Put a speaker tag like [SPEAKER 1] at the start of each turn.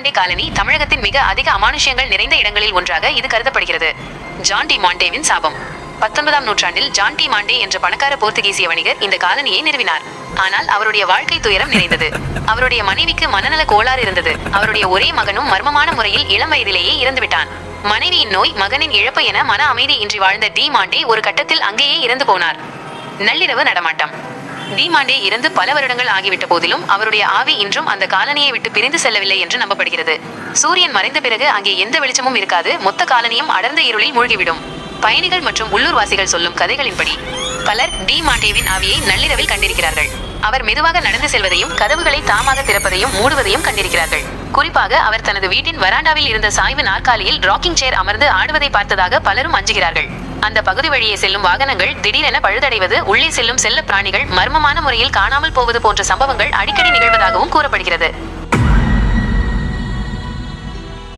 [SPEAKER 1] டிமாண்டே colony தமிழகத்தின் மிக அதிக அமானுஷ்யங்கள் நிறைந்த இடங்களில் ஒன்றாக இது கருதப்படுகிறது. ஜான் டி மாண்டேவின் சாபம். பத்தொன்பதாம் நூற்றாண்டில் ஜான் டி மாண்டே என்ற பணக்கார போர்த்துகீசிய வணிகர் இந்த காலனியை நிறுவினார். ஆனால் அவருடைய வாழ்க்கை துயரம் நிறைந்தது. அவருடைய மனைவிக்கு மனநல கோளாறு இருந்தது. அவருடைய ஒரே மகனும் மர்மமான முறையில் இளம் வயதிலேயே இறந்துவிட்டான். மனைவியின் நோய் மகனின் இழப்பு என மன அமைதி இன்றி வாழ்ந்த டி மாண்டே ஒரு கட்டத்தில் அங்கேயே இறந்து போனார். நள்ளிரவு நடமாட்டம். டிமாண்டே இறந்து பல வருடங்கள் ஆகிவிட்ட போதிலும் அவருடைய ஆவி இன்றும் அந்த காலனியை விட்டு பிரிந்து செல்லவில்லை என்று நம்பப்படுகிறது. சூரியன் மறைந்த பிறகு அங்கே எந்த வெளிச்சமும் இருக்காது மொத்த காலனியும் அடர்ந்த இருளில் மூழ்கிவிடும். பயணிகள் மற்றும் உள்ளூர்வாசிகள் சொல்லும் கதைகளின்படி பலர் டி மாண்டேவின் ஆவியை நள்ளிரவில் கண்டிருக்கிறார்கள். அவர் மெதுவாக நடந்து செல்வதையும் கதவுகளை தாமாக திறப்பதையும் மூடுவதையும் கண்டிருக்கிறார்கள். குறிப்பாக அவர் தனது வீட்டின் வராண்டாவில் இருந்த சாய்வு நாற்காலியில் ராக்கிங் சேர் அமர்ந்து ஆடுவதை பார்த்ததாக பலரும் அஞ்சுகிறார்கள். அந்த பகுதி வழியே செல்லும் வாகனங்கள் திடீரென பழுதடைவது உள்ளே செல்லும் செல்ல பிராணிகள் மர்மமான முறையில் காணாமல் போவது போன்ற சம்பவங்கள் அடிக்கடி நிகழ்வதாகவும் கூறப்படுகிறது.